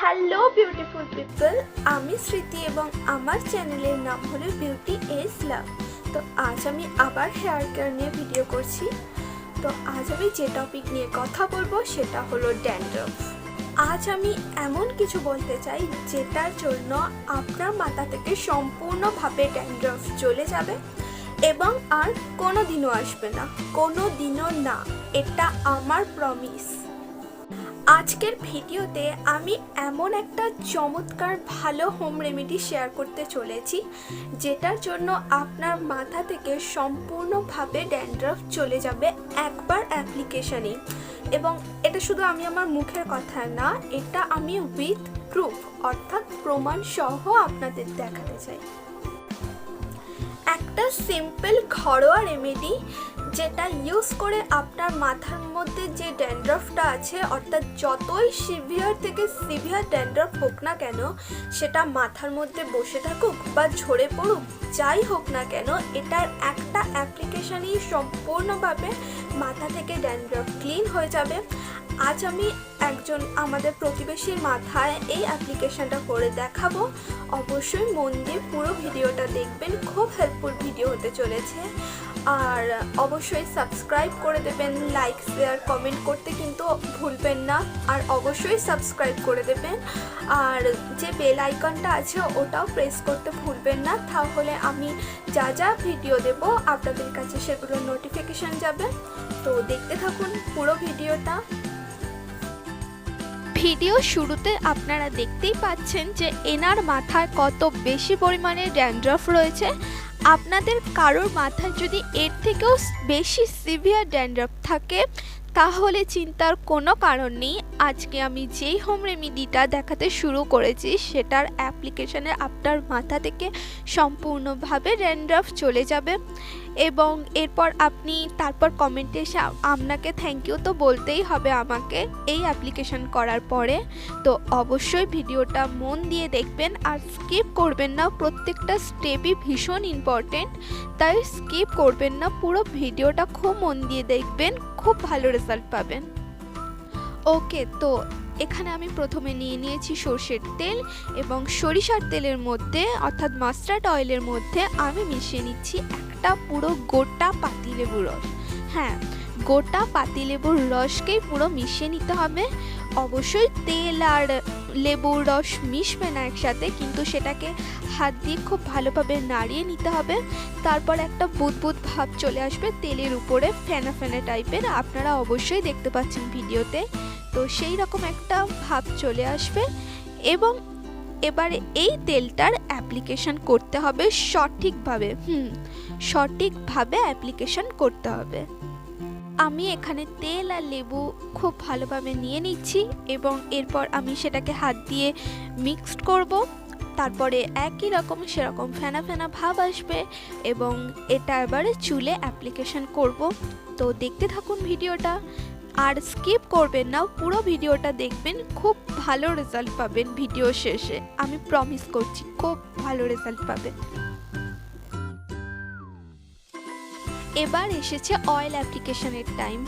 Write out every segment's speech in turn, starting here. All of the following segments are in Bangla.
হ্যালো বিউটিফুল পিপল আমি স্মৃতি এবং আমার চ্যানেলের নাম হলো বিউটি এজ লাভ তো আজ আমি আবার হেয়ার কেয়ার নিয়ে ভিডিও করছি। তো আজ আমি যে টপিক নিয়ে কথা বলব সেটা হলো ড্যান্ড্রফ আজ আমি এমন কিছু বলতে চাই যেটার জন্য আপনার মাথা থেকে সম্পূর্ণভাবে ড্যান্ড্রফ চলে যাবে এবং আর কোনো দিনও আসবে না। কোনো দিনও না। এটা আমার প্রমিস আজকের ভিডিওতে আমি এমন একটা চমৎকার ভালো হোম রেমেডি শেয়ার করতে চলেছি, যেটার জন্য আপনার মাথা থেকে সম্পূর্ণভাবে ড্যান্ড্রফ চলে যাবে একবার অ্যাপ্লিকেশানেই এবং এটা শুধু আমি আমার মুখের কথা না, এটা আমি উইথ প্রুফ অর্থাৎ প্রমাণ সহ আপনাদের দেখাতে চাই। একটা সিম্পল ঘরোয়া রেমেডি যেটা ইউজ করে আপনার মাথার মধ্যে যে ড্যান্ড্রফটা আছে, অর্থাৎ যতই সিভিয়ার থেকে সিভিয়ার ড্যান্ড্রফ হোক না কেন, সেটা মাথার মধ্যে বসে থাকুক বা ঝরে পড়ুক, যাই হোক না কেন, এটার একটা অ্যাপ্লিকেশানই সম্পূর্ণভাবে মাথা থেকে ড্যান্ড্রফ ক্লিন হয়ে যাবে। আজ আমি একজন আমাদের প্রতিবেশীর মাথায় এই অ্যাপ্লিকেশনটা করে দেখাবো। অবশ্যই মন দিয়ে পুরো ভিডিওটা দেখবেন, খুব হেল্পফুল ভিডিও হতে চলেছে। আর অবশ্যই সাবস্ক্রাইব করে দেবেন লাইক শেয়ার কমেন্ট করতে কিন্তু ভুলবেন না। আর অবশ্যই সাবস্ক্রাইব করে দেবেন। আর যে বেল আইকনটা আছে, ওটাও প্রেস করতে ভুলবেন না। তাহলে আমি যা যা ভিডিও দেব, আপনাদের কাছে সেগুলোর নোটিফিকেশান যাবে। তো দেখতে থাকুন পুরো ভিডিওটা ভিডিও শুরুতে আপনারা দেখতেই পাচ্ছেন যে এনার মাথায় কত বেশি পরিমাণে ড্যান্ড্রফ রয়েছে। আপনাদের কারোর মাথায় যদি এর থেকেও বেশি সিভিয়ার ড্যান্ড্রফ থাকে, তাহলে চিন্তার কোনো কারণ নেই। আজকে আমি যেই হোম রেমিডিটা দেখাতে শুরু করেছি, সেটার অ্যাপ্লিকেশানে আপনার মাথা থেকে সম্পূর্ণভাবে ড্যান্ড্রফ চলে যাবে। এবং এরপর আপনি তারপর কমেন্টে এসে আপনাকে থ্যাংক ইউ তো বলতেই হবে আমাকে এই অ্যাপ্লিকেশন করার পরে। তো অবশ্যই ভিডিওটা মন দিয়ে দেখবেন আর স্কিপ করবেন না, প্রত্যেকটা স্টেপই ভীষণ ইম্পর্টেন্ট তাই স্কিপ করবেন না, পুরো ভিডিওটা খুব মন দিয়ে দেখবেন, খুব ভালো রেজাল্ট পাবেন। ওকে, তো এখানে আমি প্রথমে নিয়ে নিয়েছি সর্ষের তেল এবং সরিষার তেলের মধ্যে, অর্থাৎ মাস্টার্ড অয়েলের মধ্যে আমি মিশিয়ে নিচ্ছি একটা পুরো গোটা পাতিলেবুর রস। হ্যাঁ গোটা পাতিলেবুর রসকেই পুরো মিশিয়ে নিতে হবে। অবশ্যই তেল আর লেবুর রস মিশবে না একসাথে, কিন্তু সেটাকে হাত দিয়ে খুব ভালোভাবে নাড়িয়ে নিতে হবে। তারপর একটা বুদবুদ ভাব চলে আসবে তেলের উপরে, ফেনা ফেনা টাইপের। আপনারা অবশ্যই দেখতে পাচ্ছেন ভিডিওতে। তো সেই রকম একটা ভাব চলে আসবে। এবং এবারে এই তেলটার অ্যাপ্লিকেশন করতে হবে সঠিকভাবে। হুম, সঠিকভাবে অ্যাপ্লিকেশন করতে হবে। আমি এখানে তেল আর লেবু খুব ভালোভাবে নিয়ে নিচ্ছি এবং এরপর আমি সেটাকে হাত দিয়ে মিক্সড করব। তারপরে একই রকম সেরকম ফেনা ফেনা ভাব আসবে এবং এটা এবারে চুলে অ্যাপ্লিকেশন করব। তো দেখতে থাকুন ভিডিওটা। আর স্কিপ করবেন না, পুরো ভিডিওটা দেখবেন, খুব ভালো রেজাল্ট পাবেন ভিডিও শেষে। আমি প্রমিস করছি, খুব ভালো রেজাল্ট পাবেন। এবার এসেছে অয়েল অ্যাপ্লিকেশনের টাইম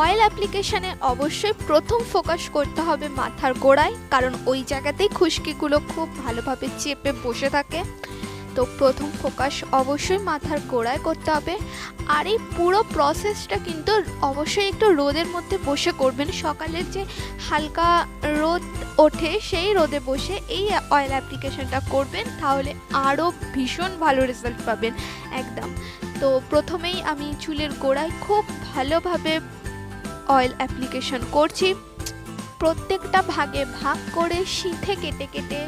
অয়েল অ্যাপ্লিকেশনে অবশ্যই প্রথম ফোকাস করতে হবে মাথার গোড়ায়, কারণ ওই জায়গাতেই খুশকিগুলো খুব ভালোভাবে চেপে বসে থাকে। তো প্রথম ফোকাস অবশ্যই মাথার গোড়ায় করতে হবে। আর এই পুরো প্রসেসটা কিন্তু অবশ্যই একটু রোদের মধ্যে বসে করবেন। সকালের যে হালকা রোদ ওঠে, সেই রোদে বসে এই অয়েল অ্যাপ্লিকেশনটা করবেন, তাহলে আরও ভীষণ ভালো রেজাল্ট পাবেন, একদম। তো প্রথমেই আমি চুলের গোড়ায় খুব ভালোভাবে অয়েল অ্যাপ্লিকেশন করছি। প্রত্যেকটা ভাগে ভাগ করে শীথে কেটে কেটে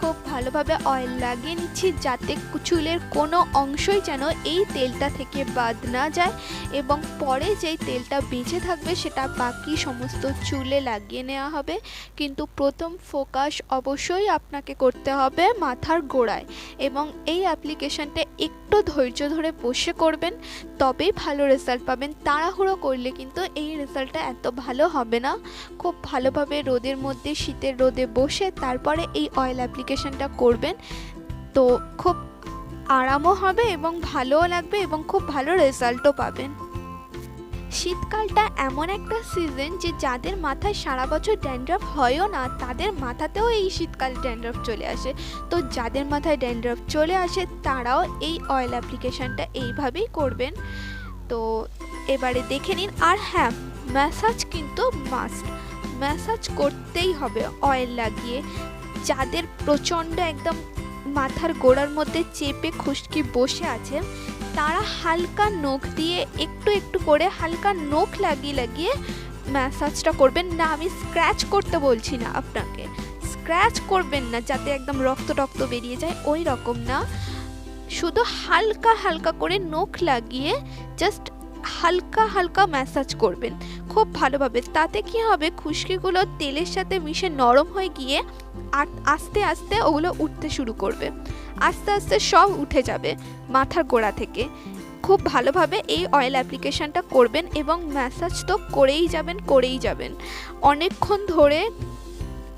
খুব ভালোভাবে অয়েল লাগিয়ে নিচ্ছি যাতে চুলের কোনো অংশই যেন এই তেলটা থেকে বাদ না যায় এবং পরে যেই তেলটা বেঁচে থাকবে সেটা বাকি সমস্ত চুলে লাগিয়ে নেওয়া হবে। কিন্তু প্রথম ফোকাস অবশ্যই আপনাকে করতে হবে মাথার গোড়ায় এবং এই অ্যাপ্লিকেশনটা একটু ধৈর্য ধরে বসে করবেন, তবেই ভালো রেজাল্ট পাবেন। তাড়াহুড়ো করলে কিন্তু এই রেজাল্টটা এত ভালো হবে না। খুব ভালোভাবে রোদের মধ্যে শীতের রোদে বসে তারপরে এই অয়েল অ্যাপ্লিকেশনটা করবেন, তো খুব আরামও হবে এবং ভালোও লাগবে এবং খুব ভালো রেজাল্টও পাবেন। শীতকালটা এমন একটা সিজন যে যাদের মাথায় সারা বছর ড্যান্ড্রাফ হয়ও না, তাদের মাথাতেও এই শীতকালে ড্যান্ড্রাফ চলে আসে। তো যাদের মাথায় ড্যান্ড্রাফ চলে আসে, তারাও এই অয়েল অ্যাপ্লিকেশানটা এইভাবেই করবেন। তো এবারে দেখে নিন, আর হ্যাঁ ম্যাসাজ কিন্তু মাস্ট ম্যাসাজ করতেই হবে অয়েল লাগিয়ে। যাদের প্রচণ্ড একদম মাথার গোড়ার মধ্যে চেপে খুশকি বসে আছে, তারা হালকা নখ দিয়ে একটু একটু করে হালকা নখ লাগিয়ে লাগিয়ে ম্যাসাজটা করবেন। না, আমি স্ক্র্যাচ করতে বলছি না আপনাকে। স্ক্র্যাচ করবেন না যাতে একদম রক্ত টক্ত বেরিয়ে যায়, ওই রকম না। শুধু হালকা হালকা করে নখ লাগিয়ে জাস্ট হালকা হালকা ম্যাসাজ করবেন। খুব ভালোভাবে। তাতে কি হবে? খুশকিগুলো তেলের সাথে মিশে নরম হয়ে গিয়ে আস্তে আস্তে ওগুলো উঠতে শুরু করবে। আস্তে আস্তে সব উঠে যাবে মাথার গোড়া থেকে। খুব ভালোভাবে এই অয়েল অ্যাপ্লিকেশনটা করবেন এবং ম্যাসাজ তো করেই যাবেন করেই যাবেন। অনেকক্ষণ ধরে,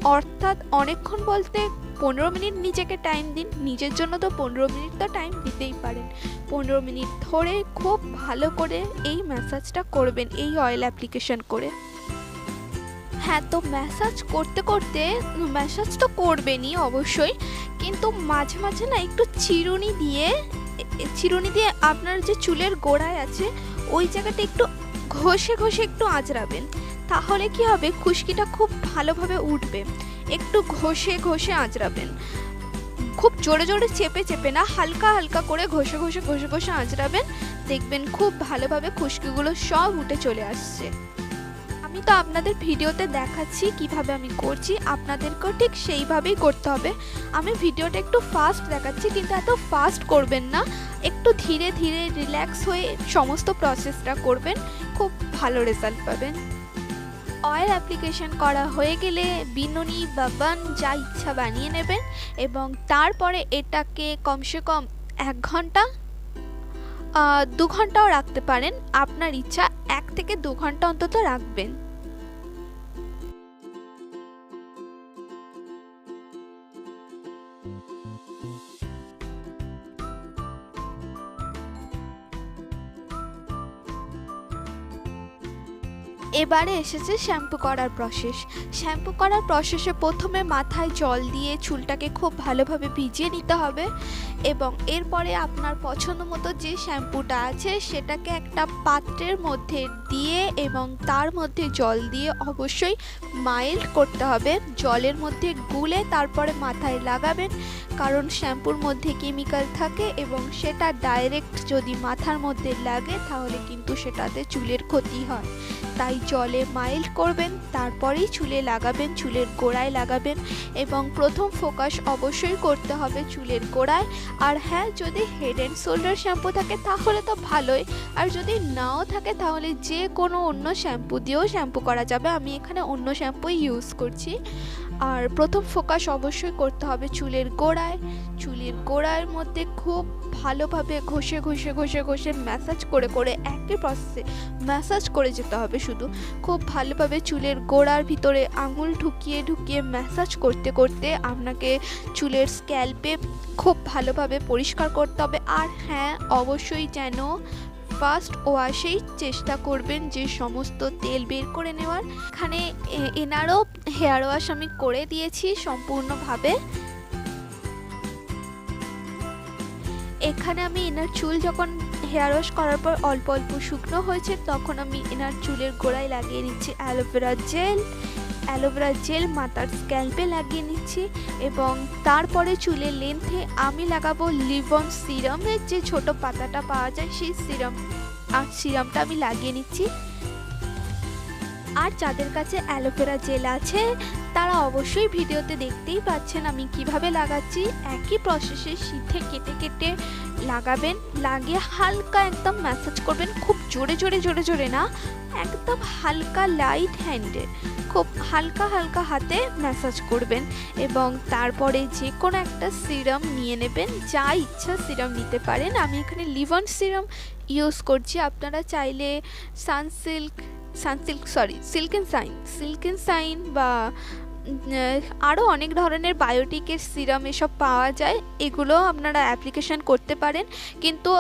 অর্থাৎ অনেকক্ষণ বলতে পনেরো মিনিট নিজেকে টাইম দিন। নিজের জন্য তো পনেরো মিনিট তো টাইম দিতেই পারেন। পনেরো মিনিট ধরে খুব ভালো করে এই ম্যাসাজটা করবেন, এই অয়েল অ্যাপ্লিকেশন করে। হ্যাঁ তো ম্যাসাজ করতে করতে ম্যাসাজ তো করবেনই অবশ্যই, কিন্তু মাঝে মাঝে না একটু চিরুনি দিয়ে চিরুনি দিয়ে আপনার যে চুলের গোড়ায় আছে, ওই জায়গাটা একটু ঘষে ঘষে একটু আঁচড়াবেন, তাহলে কি হবে? খুশকিটা খুব ভালোভাবে উঠবে। একটু ঘষে ঘষে আঁচড়াবেন। খুব জোরে জোরে চেপে চেপে না, হালকা হালকা করে ঘষে ঘষে ঘষে ঘষে আঁচড়াবেন। দেখবেন খুব ভালোভাবে খুশকিগুলো সব উঠে চলে আসছে। আমি তো আপনাদের ভিডিওতে দেখাচ্ছি কীভাবে আমি করছি, আপনাদেরকেও ঠিক সেইভাবেই করতে হবে। আমি ভিডিওটা একটু ফাস্ট দেখাচ্ছি, কিন্তু এত ফাস্ট করবেন না। একটু ধীরে ধীরে রিল্যাক্স হয়ে সমস্ত প্রসেসটা করবেন, খুব ভালো রেজাল্ট পাবেন। অয়েল অ্যাপ্লিকেশন করা হয়ে গেলে বিননি বা বান যা ইচ্ছা বানিয়ে নেবেন এবং তারপরে এটাকে কমসে কম এক ঘণ্টা দু ঘন্টাও রাখতে পারেন। আপনার ইচ্ছা এক থেকে দু ঘণ্টা অন্তত রাখবেন। এবারে এসেছে শ্যাম্পু করার প্রসেস শ্যাম্পু করার প্রসেসে প্রথমে মাথায় জল দিয়ে চুলটাকে খুব ভালোভাবে ভিজিয়ে নিতে হবে এবং এরপরে আপনার পছন্দ মতো যে শ্যাম্পুটা আছে সেটাকে একটা পাত্রের মধ্যে দিয়ে এবং তার মধ্যে জল দিয়ে অবশ্যই মাইল্ড করতে হবে। জলের মধ্যে গুলে তারপরে মাথায় লাগাবেন কারণ শ্যাম্পুর মধ্যে কেমিক্যাল থাকে এবং সেটা ডাইরেক্ট যদি মাথার মধ্যে লাগে তাহলে কিন্তু সেটাতে চুলের ক্ষতি হয়। তাই জলে মাইল্ড করবেন, তারপরেই চুলে লাগাবেন, চুলের গোড়ায় লাগাবেন এবং প্রথম ফোকাস অবশ্যই করতে হবে চুলের গোড়ায়। আর হ্যাঁ যদি হেড অ্যান্ড শোল্ডার শ্যাম্পু থাকে তাহলে তো ভালোই। আর যদি নাও থাকে তাহলে যে কোনো অন্য শ্যাম্পু দিয়েও শ্যাম্পু করা যাবে। আমি এখানে অন্য শ্যাম্পুই ইউজ করছি। আর প্রথম ফোকাস অবশ্যই করতে হবে চুলের গোড়ায়। চুলের গোড়ার মধ্যে খুব ভালোভাবে ঘষে ঘষে ঘষে ঘষে ম্যাসাজ করে করে একই প্রসেসে ম্যাসাজ করে যেতে হবে শুধু। খুব ভালোভাবে চুলের গোড়ার ভিতরে আঙুল ঢুকিয়ে ঢুকিয়ে ম্যাসাজ করতে করতে আপনাকে চুলের স্ক্যাল্পে খুব ভালোভাবে পরিষ্কার করতে হবে। আর হ্যাঁ অবশ্যই যেন ফার্স্ট ওয়াশেই চেষ্টা করবেন যে সমস্ত তেল বের করে নেওয়ার। এখানে এনারও হেয়ার ওয়াশ আমি করে দিয়েছি সম্পূর্ণভাবে। এখানে আমি এনার চুল যখন হেয়ার ওয়াশ করার পর অল্প অল্প শুকনো হয়েছে, তখন আমি এনার চুলের গোড়ায় লাগিয়ে নিচ্ছি অ্যালোভেরা জেল। অ্যালোভেরা জেল মাথার স্ক্যাল্পে লাগিয়ে নিচ্ছি এবং তারপরে চুলের লেন্থে আমি লাগাবো লিভন সিরামের যে ছোট পাতাটা পাওয়া যায়, সেই সিরাম। আর সিরামটা আমি লাগিয়ে নিচ্ছি। আর যাদের কাছে অ্যালোভেরা জেল আছে তারা অবশ্যই ভিডিওতে দেখতেই পাচ্ছেন আমি কীভাবে লাগাচ্ছি। একই প্রসেসে শীতে কেটে কেটে লাগাবেন, লাগিয়ে হালকা একদম ম্যাসাজ করবেন, খুব জোরে জোরে জোরে জোরে না, একদম হালকা লাইট হ্যান্ডে খুব হালকা হালকা হাতে ম্যাসাজ করবেন এবং তারপরে যে কোনো একটা সিরাম নিয়ে নেবেন, যা ইচ্ছা সিরাম নিতে পারেন। আমি এখানে লিভন সিরাম ইউজ করছি, আপনারা চাইলে Sunsilk Sunsilk sorry silken shine silken shine বা আরও অনেক ধরনের বায়োটিকের সিরাম এসব পাওয়া যায়, এগুলো আপনারা অ্যাপ্লিকেশন করতে পারেন। কিন্তু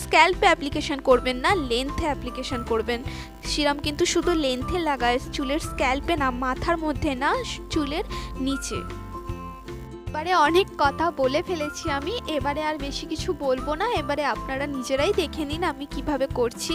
স্ক্যাল্পে অ্যাপ্লিকেশন করবেন না লেন্থে অ্যাপ্লিকেশান করবেন। সিরাম কিন্তু শুধু লেন্থে লাগায়, চুলের স্ক্যাল্পে না, মাথার মধ্যে না, চুলের নিচে। এবারে অনেক কথা বলে ফেলেছি আমি, এবারে আর বেশি কিছু বলব না, এবারে আপনারা নিজেরাই দেখে নিন আমি কীভাবে করছি।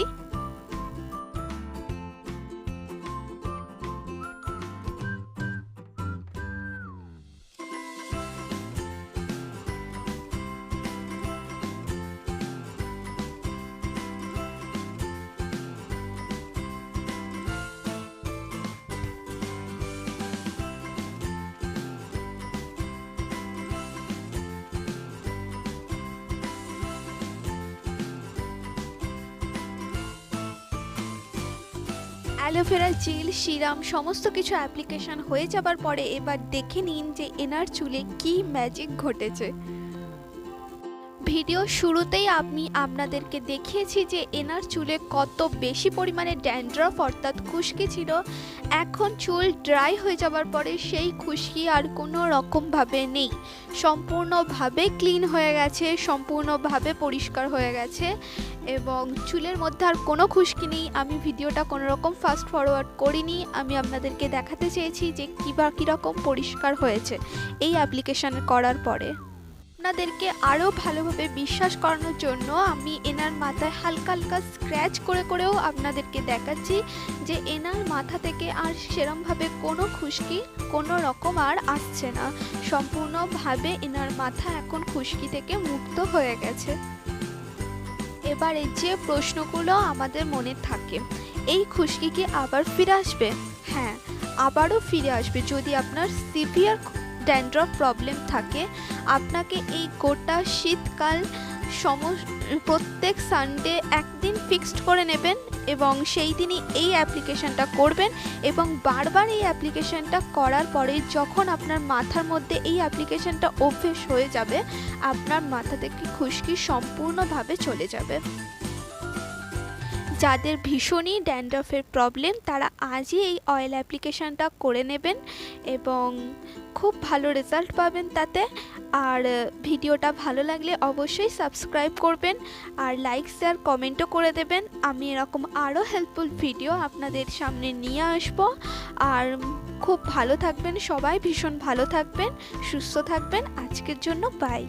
অ্যালোভেরা জেল, সিরাম, সমস্ত কিছু অ্যাপ্লিকেশন হয়ে যাবার পরে এবার দেখে নিন যে এনার চুলে কি ম্যাজিক ঘটেছে। ভিডিও শুরুতেই আমি আপনাদেরকে দেখিয়েছি যে এনার চুলে কত বেশি পরিমাণে ড্যান্ড্রফ, অর্থাৎ খুশকি ছিল। এখন চুল ড্রাই হয়ে যাবার পরে সেই খুশকি আর কোনো রকমভাবে নেই। সম্পূর্ণভাবে ক্লিন হয়ে গেছে, সম্পূর্ণভাবে পরিষ্কার হয়ে গেছে এবং চুলের মধ্যে আর কোনো খুশকি নেই। আমি ভিডিওটা কোনো রকম ফাস্ট ফরওয়ার্ড করিনি। আমি আপনাদেরকে দেখাতে চেয়েছি যে কী বা কীরকম পরিষ্কার হয়েছে এই অ্যাপ্লিকেশান করার পরে। আপনাদেরকে আরও ভালোভাবে বিশ্বাস করানোর জন্য আমি এনার মাথায় হালকা হালকা স্ক্র্যাচ করে করেও আপনাদেরকে দেখাচ্ছি যে এনার মাথা থেকে আর সেরমভাবে কোনো খুশকি, কোনো রকম আর আসছে না। সম্পূর্ণভাবে এনার মাথা এখন খুশকি থেকে মুক্ত হয়ে গেছে। এবারে যে প্রশ্নগুলো আমাদের মনে থাকে, এই খুশকি কি আবার ফিরে আসবে? হ্যাঁ আবারও ফিরে আসবে। যদি আপনার সিভিয়ার ড্যান্ড্রফ প্রবলেম থাকে, আপনাকে এই গোটা শীতকাল সম প্রত্যেক সানডে একদিন ফিক্সড করে নেবেন এবং সেই দিনই এই অ্যাপ্লিকেশনটা করবেন এবং বারবার এই অ্যাপ্লিকেশনটা করার পরে যখন আপনার মাথার মধ্যে এই অ্যাপ্লিকেশনটা অভ্যেস হয়ে যাবে, আপনার মাথা থেকে খুশকি সম্পূর্ণভাবে চলে যাবে। যাদের ভীষণই ড্যান্ড্রফের প্রবলেম, তারা আজই এই অয়েল অ্যাপ্লিকেশানটা করে নেবেন এবং খুব ভালো রেজাল্ট পাবেন তাতে। আর ভিডিওটা ভালো লাগলে অবশ্যই সাবস্ক্রাইব করবেন আর লাইক শেয়ার কমেন্টও করে দেবেন। আমি এরকম আরও হেল্পফুল ভিডিও আপনাদের সামনে নিয়ে আসব। আর খুব ভালো থাকবেন সবাই, ভীষণ ভালো থাকবেন, সুস্থ থাকবেন। আজকের জন্য বাই